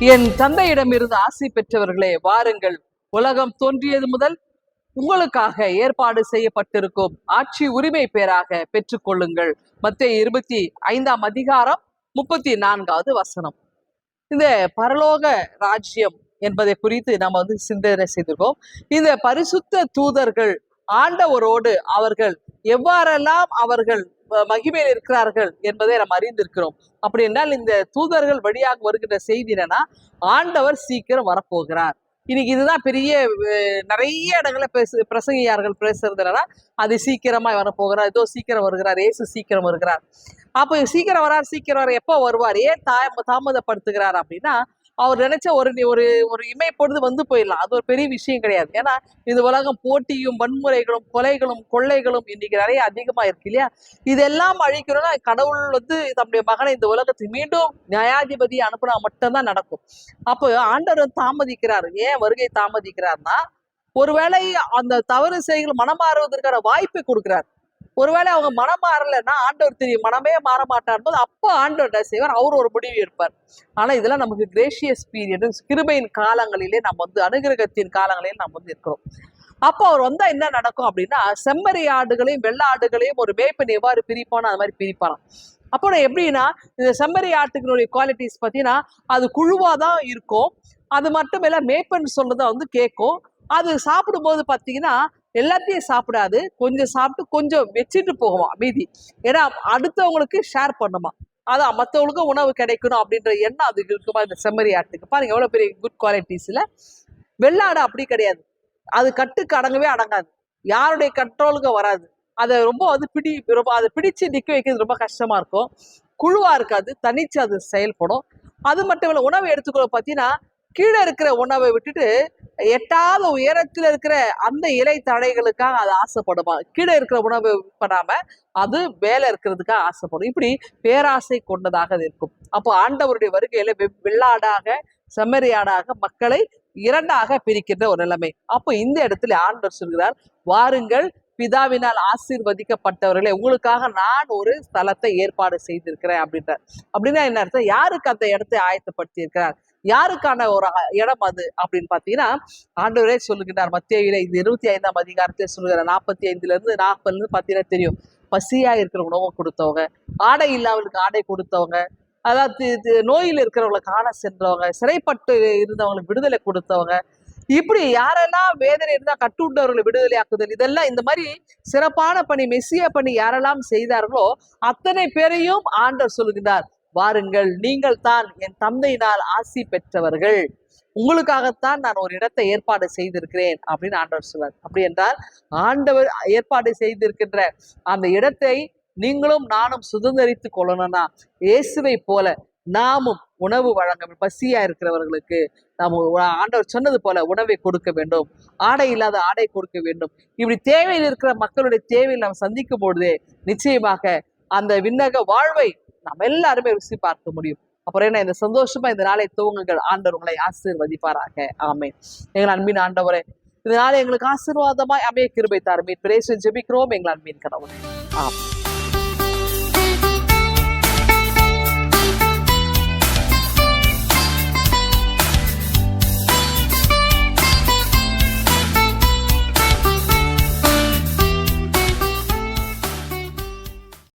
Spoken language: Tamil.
என் தந்தையிடமிருந்து ஆசி பெற்றவர்களே வாருங்கள். உலகம் தோன்றியது முதல் உங்களுக்காக ஏற்பாடு செய்யப்பட்டிருக்கும் ஆட்சி உரிமை பேராக பெற்றுக்கொள்ளுங்கள். மத்திய இருபத்தி ஐந்தாம் அதிகாரம் முப்பத்தி நான்காவது வசனம். இந்த பரலோக ராஜ்யம் என்பதை குறித்து நாம் வந்து சிந்தனை செய்திருக்கோம். இந்த பரிசுத்த தூதர்கள் ஆண்டவரோடு அவர்கள் எவ்வாறெல்லாம் அவர்கள் மகிமையில் இருக்கிறார்கள் என்பதை நாம் அறிந்திருக்கிறோம். அப்படி என்றால் இந்த தூதர்கள் வழியாக வருகின்ற செய்தி என்னன்னா ஆண்டவர் சீக்கிரம் வரப்போகிறார். இன்னைக்கு இதுதான் பெரிய நிறைய இடங்கள்ல பேசு பிரசங்கியார்கள் பேசுறது என்னன்னா அது சீக்கிரமா வரப்போகிறார். ஏதோ சீக்கிரம் வருகிறார் ஏசு சீக்கிரம் வருகிறார். அப்போ சீக்கிரம் வரார் சீக்கிரம் வர எப்போ வருவார் ஏன் தாம தாமதப்படுத்துகிறார் அப்படின்னா அவர் நினைச்ச ஒரு ஒரு ஒரு இமை பொழுது வந்து போயிடலாம். அது ஒரு பெரிய விஷயம் கிடையாது. ஏன்னா இந்த உலகம் போட்டியும் வன்முறைகளும் கொலைகளும் கொள்ளைகளும் இன்னைக்கு நிறைய அதிகமா இருக்கு இல்லையா? இதெல்லாம் அழிக்கணும்னா கடவுள் வந்து தம்முடைய மகனை இந்த உலகத்துக்கு மீண்டும் நியாயாதிபதி அனுப்புனா மட்டும்தான் நடக்கும். அப்போ ஆண்டவர் தாமதிக்கிறார். ஏன் வருகை தாமதிக்கிறார்னா ஒருவேளை அந்த தவறு செய்கள் மனம் மாறுவதற்கான வாய்ப்பை கொடுக்கிறார். ஒருவேளை அவங்க மனம் மாறலைன்னா ஆண்டவர் தெரியும் மனமே மாற மாட்டார் போது அப்போ ஆண்டவர் என்ன செய்வார்? அவர் ஒரு முடிவு எடுப்பார். ஆனா இதெல்லாம் நமக்கு கிரேஷியஸ் பீரியட் கிருபையின் காலங்களிலே நம்ம வந்து அனுகிரகத்தின் காலங்களிலே நம்ம வந்து இருக்கிறோம். அப்போ அவர் வந்தா என்ன நடக்கும் அப்படின்னா செம்மறி ஆடுகளையும் வெள்ளை ஆடுகளையும் ஒரு மேய்ப்பன் எவ்வாறு பிரிப்பானோ அது மாதிரி பிரிப்பாராம். அப்போ நான் எப்படின்னா இந்த செம்மறி ஆட்டுகளுடைய குவாலிட்டிஸ் பார்த்தீங்கன்னா அது குழுவாக தான் இருக்கும். அது மட்டும் இல்லை மேய்ப்பன் சொல்றதை வந்து கேட்கும். அது சாப்பிடும்போது பார்த்தீங்கன்னா எல்லாத்தையும் சாப்பிடாது. கொஞ்சம் சாப்பிட்டு கொஞ்சம் வச்சுட்டு போகுமா மீதி. ஏன்னா அடுத்தவங்களுக்கு ஷேர் பண்ணுமா அதான் மற்றவங்களுக்கும் உணவு கிடைக்கணும் அப்படின்ற எண்ணம் அது இருக்குமா? இந்த செம்மறி ஆட்டுக்கு பாருங்க எவ்வளவு பெரிய குட் குவாலிட்டிஸ்ல வெள்ளாடு அப்படி கிடையாது. அது கட்டுக்கு அடங்கவே அடங்காது. யாருடைய கண்ட்ரோலுக்கு வராது. அதை ரொம்ப வந்து பிடி ரொம்ப அதை பிடிச்சு நிற்க வைக்கிறது ரொம்ப கஷ்டமா இருக்கும். குழுவா இருக்காது. தனிச்சு அது செயல்படும். அது மட்டும் இல்லை உணவை எடுத்துக்கொள்ள பார்த்தீங்கன்னா கீழே இருக்கிற உணவை விட்டுட்டு எட்டாவது உயரத்தில் இருக்கிற அந்த இலை தழைகளுக்காக அது ஆசைப்படுமா? கீழே இருக்கிற உணவு பண்ணாம அது மேலே இருக்கிறதுக்காக ஆசைப்படும். இப்படி பேராசை கொண்டதாக அது இருக்கும். அப்போ ஆண்டவருடைய வருகையில வெ- வெள்ளாடாக செம்மறியாடாக மக்களை இரண்டாக பிரிக்கின்ற ஒரு நிலைமை. அப்போ இந்த இடத்துல ஆண்டவர் சொல்கிறார் வாருங்கள் பிதாவினால் ஆசீர்வதிக்கப்பட்டவர்களே உங்களுக்காக நான் ஒரு ஸ்தலத்தை ஏற்பாடு செய்திருக்கிறேன் அப்படின்றார். அப்படின்னா என்ன அர்த்தம்? யாருக்கு அந்த இடத்தை ஆயத்தப்படுத்தி இருக்கிறார் யாருக்கான ஒரு இடம் அது அப்படின்னு பாத்தீங்கன்னா ஆண்டவரே சொல்லுகின்றார். மத்தியில இந்த இருபத்தி ஐந்தாம் அதிகாரத்தை சொல்லுகிறார் நாற்பத்தி ஐந்துல இருந்து நாற்பதுல இருந்து பாத்தீங்கன்னா தெரியும். பசியா இருக்கிற உணவை கொடுத்தவங்க ஆடை இல்லாமலுக்கு ஆடை கொடுத்தவங்க அதாவது நோயில் இருக்கிறவங்களை காண சென்றவங்க சிறைப்பட்டு இருந்தவங்களுக்கு விடுதலை கொடுத்தவங்க இப்படி யாரெல்லாம் வேதனை இருந்தால் கட்டுண்டவர்களை விடுதலை ஆக்குதல் இதெல்லாம் இந்த மாதிரி சிறப்பான பணி மெஸ்ஸிய பணி யாரெல்லாம் செய்தார்களோ அத்தனை பேரையும் ஆண்டவர் சொல்லுகிறார் வாருங்கள். நீங்கள் தான் என் தந்தையினால் ஆசி பெற்றவர்கள். உங்களுக்காகத்தான் நான் ஒரு இடத்தை ஏற்பாடு செய்திருக்கிறேன் அப்படின்னு ஆண்டவர் சொல்வார் அப்படி என்றால் ஆண்டவர் ஏற்பாடு செய்திருக்கின்ற அந்த இடத்தை நீங்களும் நானும் சுதந்திரித்து கொள்ளணும்னா இயேசுவை போல நாமும் உணவு வழங்க பசியா இருக்கிறவர்களுக்கு நாம் ஆண்டவர் சொன்னது போல உணவை கொடுக்க வேண்டும். ஆடை இல்லாத ஆடை கொடுக்க வேண்டும். இப்படி தேவையில் இருக்கிற மக்களுடைய தேவையை நாம் சந்திக்கும் பொழுதே நிச்சயமாக அந்த விண்ணக வாழ்வை நாம் எல்லாருமே ருசி பார்க்க முடியும். அப்புறம் என்ன இந்த சந்தோஷமா இந்த நாளை துவங்குங்கள். ஆண்டவர் உங்களை ஆசீர்வதிப்பாராக. ஆமே எங்கள் அன்பின் ஆண்டவரே இதனால எங்களுக்கு ஆசீர்வாதமாய் அமைய கிருபை தாருமே பிரேசு ஜெபிக்கிறோம் எங்கள் அன்பின் கடவுளை ஆமென்.